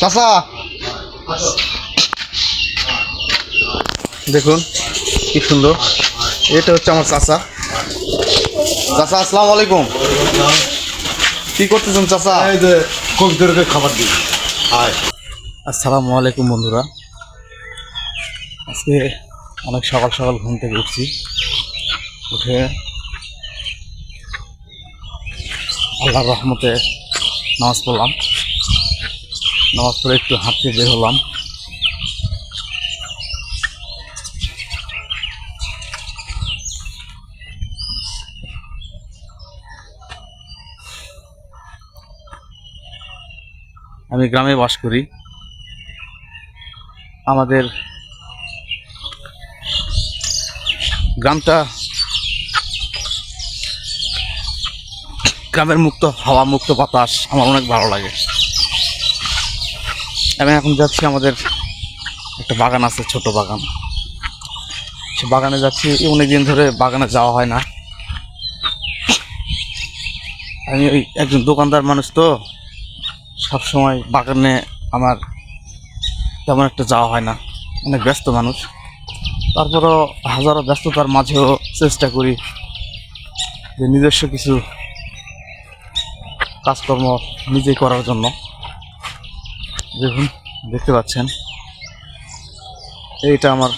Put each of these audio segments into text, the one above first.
চাচা। দেখুন কি সুন্দর। এটা হচ্ছে আমার চাচা। চাচা আসসালামু আলাইকুম। কি করতেছেন চাচা? এই যে কবিদেরকে খাবার দিই আসসালামু আলাইকুম বন্ধুরা। আজকে অনেক সকাল সকাল ঘুম থেকে উঠছি। উঠে আল্লাহর রহমতে নামাজ পড়লাম। নামাজ পড়ে একটু হাঁটতে বের হলাম। আমি গ্রামে বাস করি। আমাদের গ্রামটা গ্রামের মুক্ত, হাওয়া মুক্ত বাতাস, আমার অনেক ভালো লাগে। আমি এখন যাচ্ছি আমাদের একটা বাগান আছে, ছোট বাগান। সে বাগানে যাচ্ছি অনেক দিন ধরে বাগানে যাওয়া হয় না। আমি ওই একজন দোকানদার মানুষ তো সব সময় বাগানে আমার তেমন একটা যাওয়া হয় না। অনেক ব্যস্ত মানুষ। তারপরও হাজারো ব্যস্ততার মাঝেও চেষ্টা করি যে নিজস্ব কিছু কাজকর্ম নিজেই করার জন্য। দেখুন, দেখতে পাচ্ছেন? এইটা আমার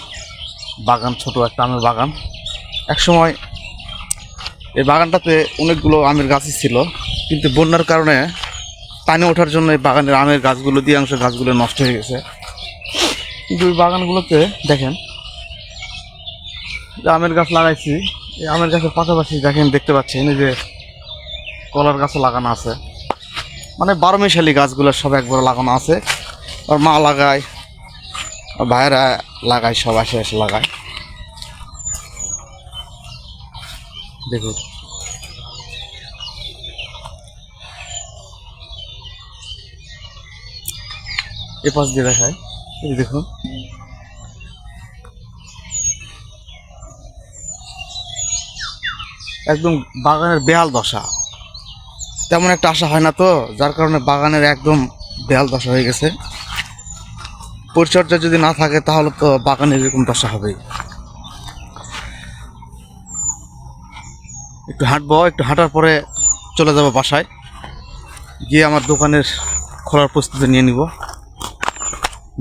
বাগান, ছোট একটা আমের বাগান। এক সময় এই বাগানটাতে অনেকগুলো আমের গাছই ছিল, কিন্তু বন্যার কারণে পানি ওঠার জন্য এই বাগানের আমের গাছগুলো দিয়ে অংশ গাছগুলো নষ্ট হয়ে গেছে। কিন্তু ওই বাগানগুলোতে দেখেন, যে আমের গাছ লাগাইছি, এই আমের গাছের পাশাপাশি দেখেন, দেখতে পাচ্ছেন এই যে কলার গাছও লাগানো আছে। মানে বারো মিশালি গাছগুলো সব একবার লাগানো আছে। আর মা লাগায়, আর ভাইয়েরা লাগায়, সব আসে এসে লাগায়। দেখুন। এ পাশ দিয়ে দেখায়, এই দেখুন। একদম বাগানের বেহাল দশা। তেমন একটা আশা হয় না তো, যার কারণে বাগানের একদম বেহাল দশা হয়ে গেছে। পরিচর্যা যদি না থাকে, তাহলে তো বাগানের এরকম দশা হবেই। একটু হাঁটবো, একটু হাঁটার পরে চলে যাব বাসায়। গিয়ে আমার দোকানের খোলার প্রস্তুতি নিয়ে নিব।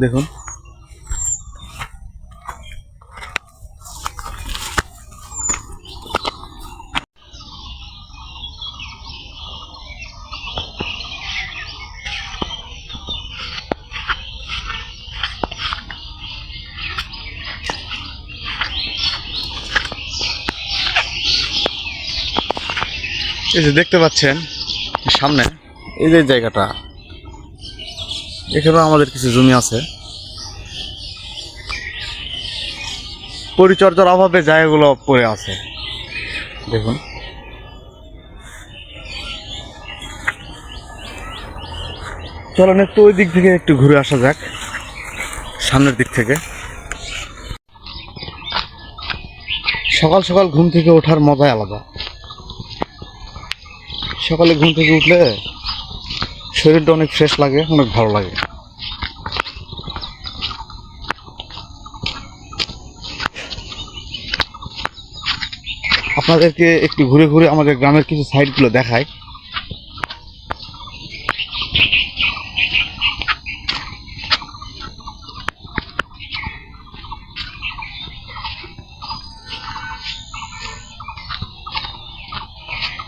দেখুন। এই যে দেখতে পাচ্ছেন, সামনে, এই যে জায়গাটা, এখানেও আমাদের কিছু জমি আছে। পরিচর্যার অভাবে জায়গাগুলো পড়ে আছে। দেখুন। চলুন একটু ওই দিক থেকে একটু ঘুরে আসা যাক, সামনের দিক থেকে। সকাল সকাল ঘুম থেকে ওঠার মজাই আলাদা। সকালে ঘুম থেকে উঠলে শরীরটা অনেক ফ্রেশ লাগে, অনেক ভালো লাগে। আপনাদেরকে একটু ঘুরে ঘুরে আমাদের গ্রামের কিছু সাইডগুলো দেখায়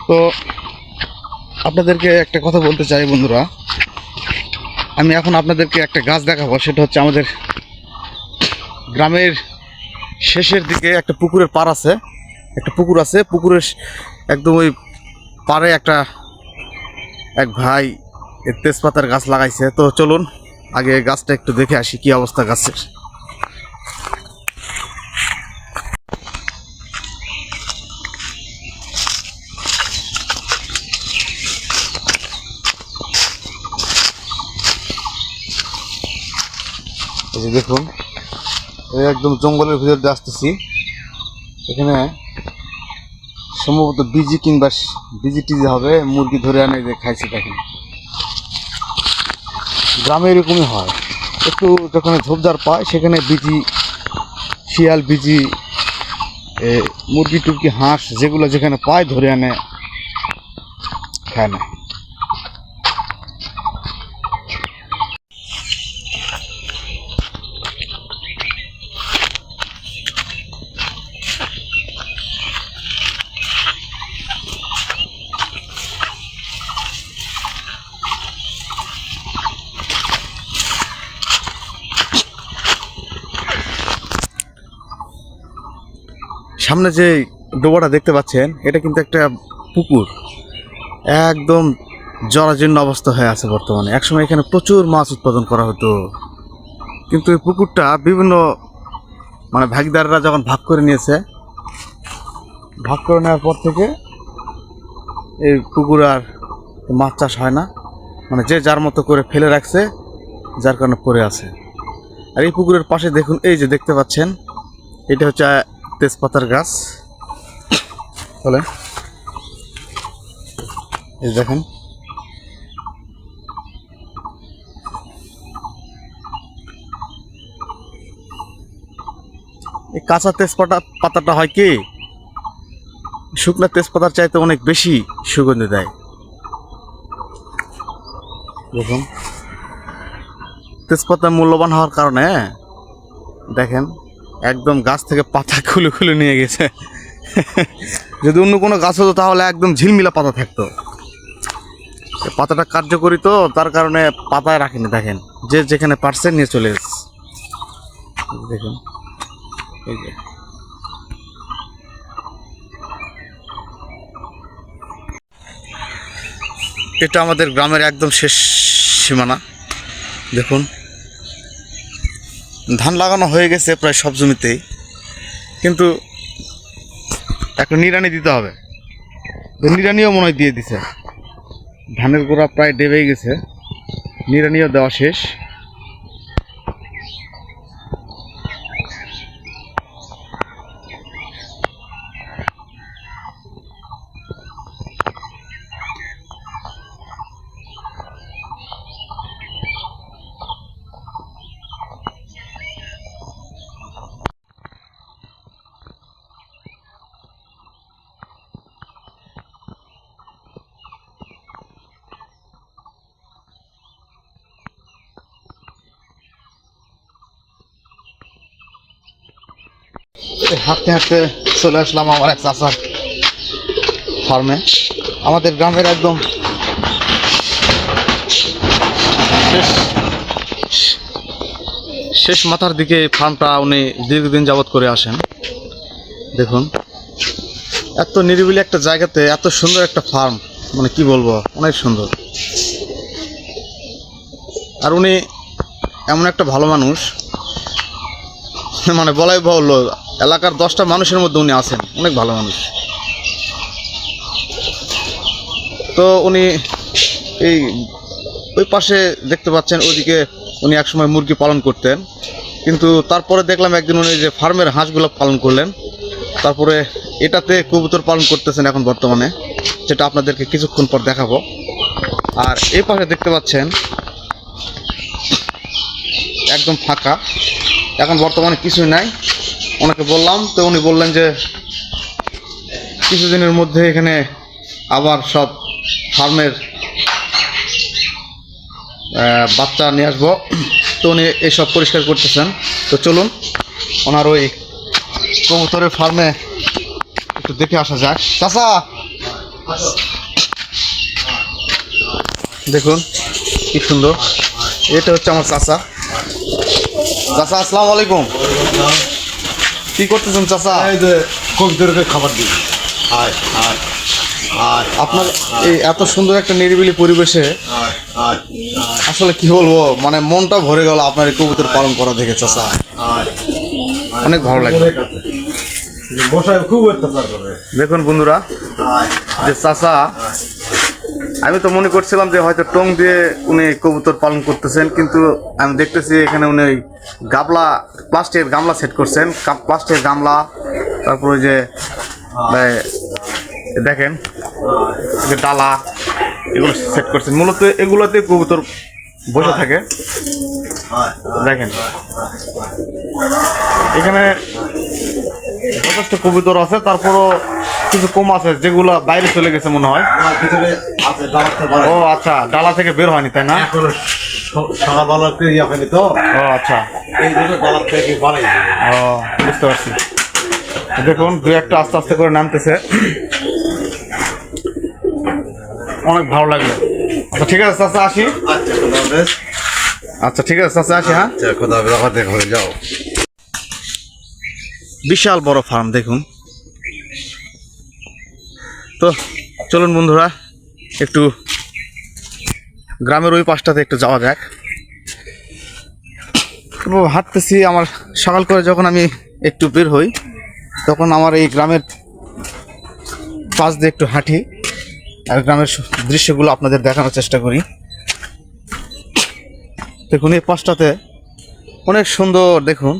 তো আপনাদেরকে একটা কথা বলতে চাই, বন্ধুরা। আমি এখন আপনাদেরকে একটা গাছ দেখাবো, সেটা হচ্ছে আমাদের গ্রামের শেষের দিকে একটা পুকুরের পার আছে। একটা পুকুর আছে, পুকুরের একদম ওই পাড়ে একটা এক ভাই তেজপাতার গাছ লাগাইছে। তো চলুন, আগে গাছটা একটু দেখে আসি, কি অবস্থা গাছের। এই যে দেখুন একদম জঙ্গলের ভিতর দিয়ে আসতেছি। এখানে সম্ভবত বিজি কিংবা বিজি টিজি হবে, মুরগি ধরে আনে যে খাইছে দেখেন। গ্রামে এরকমই হয়। একটু যখন ঝোপঝাড় পায়, সেখানে বিজি শিয়াল, বিজি মুরগি, টুরগি, হাঁস যেগুলো যেখানে পায় ধরে আনে খায় না। সামনে যে ডোবাটা দেখতে পাচ্ছেন, এটা কিন্তু একটা পুকুর। একদম জরাজীর্ণ অবস্থা হয়ে আছে বর্তমানে। একসময় এখানে প্রচুর মাছ উৎপাদন করা হতো। কিন্তু এই পুকুরটা বিভিন্ন মানে ভাগিদাররা যখন ভাগ করে নিয়েছে, ভাগ করে নেওয়ার পর থেকে এই পুকুর আর মাছ চাষ হয় না। মানে যে যার মতো করে ফেলে রাখছে, যার কারণে পড়ে আছে। আর এই পুকুরের পাশে দেখুন, এই যে দেখতে পাচ্ছেন, এটা হচ্ছে তেজপাতার গাছ। বলে এই দেখেন। এই কাঁচা তেজপাতা পাতাটা হয় কি? শুকনো তেজপাতার চাইতে অনেক বেশি সুগন্ধি দেয়। দেখুন। তেজপাতা মূল্যবান হওয়ার কারণে, দেখেন একদম গাছ থেকে পাতা খুলে খুলে নিয়ে গেছে। যদি অন্য কোনো গাছ হতো তাহলে একদম ঝিলমিলা পাতা থাকতো। পাতাটা কার্যকরী তো, তার কারণে পাতায় রাখেনি, দেখেন। যে যেখানে পারছে নিয়ে চলে এসেছে। দেখুন। এটা আমাদের গ্রামের একদম শেষ সীমানা। দেখুন। ধান লাগানো হয়ে গেছে প্রায় সব জমিতেই। কিন্তু একটা নিরানি দিতে হবে। নিরানিও মনে হয় দিয়ে দিছে। ধানের গোড়া প্রায় ডেবেই গেছে। নিরানিও দেওয়া শেষ। হাঁটতে হাঁটতে চলে আসলাম আমার এক চাচার ফার্মে। আমাদের গ্রামের একদম শেষ মাথার দিকে ফার্মটা উনি দীর্ঘদিন যাবৎ করে আসেন। দেখুন, এত নিরিবিলি একটা জায়গাতে এত সুন্দর একটা ফার্ম মানে কি বলব, অনেক সুন্দর। আর উনি এমন একটা ভালো মানুষ মানে বলাই বাহুল্য এলাকার দশটা মানুষের মধ্যে উনি আছেন, অনেক ভালো মানুষ। তো উনি এই, ওই পাশে দেখতে পাচ্ছেন, ওইদিকে উনি একসময় মুরগি পালন করতেন। কিন্তু তারপরে দেখলাম একদিন উনি যে ফার্মের হাঁসগুলো পালন করলেন, তারপরে এটাতে কবুতর পালন করতেছেন এখন বর্তমানে, যেটা আপনাদেরকে কিছুক্ষণ পর দেখাবো। আর এই পাশে দেখতে পাচ্ছেন, একদম ফাঁকা। এখন বর্তমানে কিছুই নাই। ওনাকে বললাম, তো উনি বললেন যে কিছুদিনের মধ্যে এখানে আবার সব ফার্মের বাচ্চা নিয়ে আসব। তো উনি এইসব পরিষ্কার করতেছেন। তো চলুন, ওনার ওই কবুতরের ফার্মে একটু দেখে আসা যাক। চাচা! দেখুন, কি সুন্দর। এটা হচ্ছে আমার চাচা। চাচা, আসসালামু আলাইকুম। কি করতেছেন চাচা? এই যে কবিদেরকে খাবার দিই। আয় আয় আয়। আপনার এই এত সুন্দর একটা নিরিবিলি পরিবেশে আসলে কি বলব মানে মনটা ভরে গেল আপনার এই কবুতর পালন করা দেখে চাচা। অনেক ভালো লাগে। দেখুন বন্ধুরা যে চাচা আমি তো মনে করছিলাম যে হয়তো টং দিয়ে উনি কবুতর পালন করতেছেন, কিন্তু আমি দেখতেছি এখানে উনি ওই গামলা, প্লাস্টিকের গামলা সেট করছেন। প্লাস্টিকের গামলা, তারপরে যে দেখেন যে ডালা, এগুলো সেট করছেন। মূলত এগুলোতে কবুতর বসে থাকে। দেখেন, এখানে যথেষ্ট কবুতর আছে, তারপরও কিছু কম আছে যেগুলো বাইরে চলে গেছে মনে হয়। ও আচ্ছা ডালা থেকে বের হয়নি তাই না? এখন স- সকালবেলা তো। ও আচ্ছা। এই দুটো ডালার থেকে বাড়াই ও বুঝতে পারছি। দেখুন দু একটা আস্তে আস্তে করে নামতেছে। অনেক ভালো লাগল। আচ্ছা ঠিক আছে চাচা আসি। আচ্ছা আচ্ছা ঠিক আছে চাচা আসি হ্যাঁ। আচ্ছা খোদা দেখা যাও। বিশাল বড় ফার্ম দেখুন। তো চলুন বন্ধুরা, একটু গ্রামের ওই পাশটাতে একটু যাওয়া যাক। হাঁটতেছি আমার, সকাল করে যখন আমি একটু বের হই, তখন আমার এই গ্রামের পাশ দিয়ে একটু হাঁটি আর গ্রামের দৃশ্যগুলো আপনাদের দেখানোর চেষ্টা করি। দেখুন, এই পাশটাতে অনেক সুন্দর, দেখুন।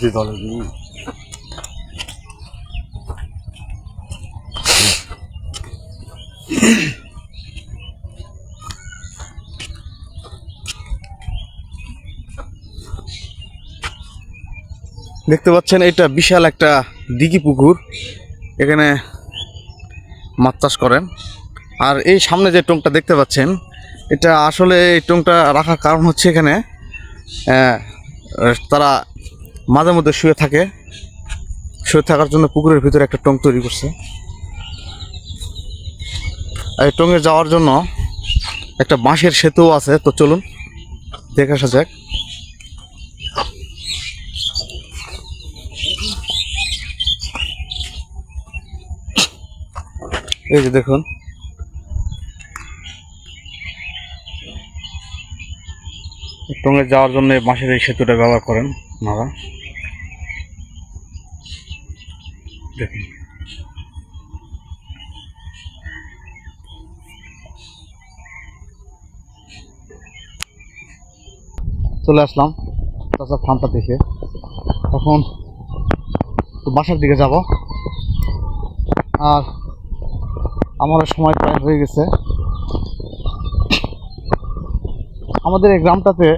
আমাকে দলে দেখতে পাচ্ছেন, এটা বিশাল একটা দিঘি পুকুর। এখানে মাছ চাষ করেন। আর এই সামনে যে টংটা দেখতে পাচ্ছেন, এটা আসলে এই টংটা রাখার কারণ হচ্ছে এখানে তারা মাঝে মধ্যে শুয়ে থাকে। শুয়ে থাকার জন্য পুকুরের ভিতরে একটা টং তৈরি করছে। এই টঙে যাওয়ার জন্য একটা বাঁশের সেতু আছে, তো চলুন দেখে আসা যাক। এই যে দেখুন। টঙ্গে যাওয়ার জন্য বাঁশের এই সেতুটা ব্যবহার করেন ওনারা দেখুন চলে আসলাম তাছাড়া ফার্মটা দেখে। এখন বাসার দিকে যাব। আর আমার সময় প্রায় হয়ে গেছে। আমাদের এই গ্রামটাতে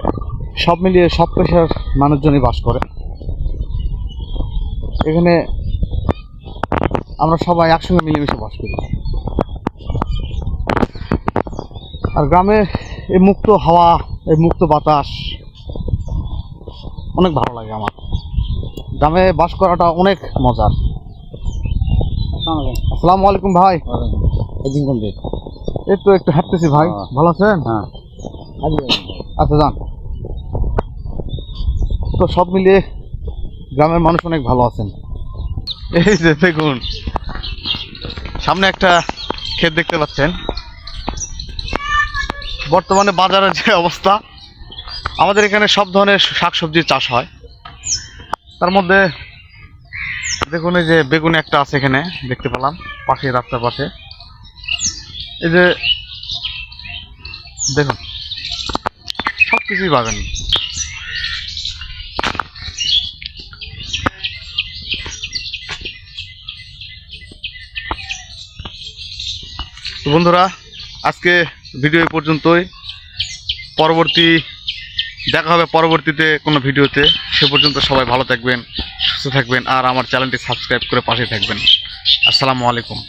সব মিলিয়ে সব পেশার মানুষজনই বাস করে। এখানে আমরা সবাই একসঙ্গে মিলেমিশে বাস করি। আর গ্রামে এই মুক্ত হাওয়া এই মুক্ত বাতাস অনেক ভালো লাগে আমার। গ্রামে বাস করাটা অনেক মজার। আসসালামু। আলাইকুম ভাই এই তো একটু হাঁটতেছি ভাই। হ্যাঁ। ভালো আছেন? হ্যাঁ। আচ্ছা যান। তো সব মিলিয়ে গ্রামের মানুষ অনেক ভালো আছেন। এই যে দেখুন সামনে একটা ক্ষেত দেখতে পাচ্ছেন। বর্তমানে বাজারের যে অবস্থা, আমাদের এখানে সব ধরনের শাকসবজির চাষ হয়। তার মধ্যে দেখুন এই যে বেগুন একটা আছে এখানে, দেখতে পেলাম, পাশে, রাস্তার পাশে। এই যে দেখুন সব কিছুই পাবেন তো বন্ধুরা, আজকে ভিডিও পর্যন্তই। পরবর্তী, দেখা হবে পরবর্তীতে কোনো ভিডিওতে সে পর্যন্ত সবাই ভালো থাকবেন, সুস্থ থাকবেন, আর আমার চ্যানেলটি সাবস্ক্রাইব করে পাশে থাকবেন। আসসালামু আলাইকুম।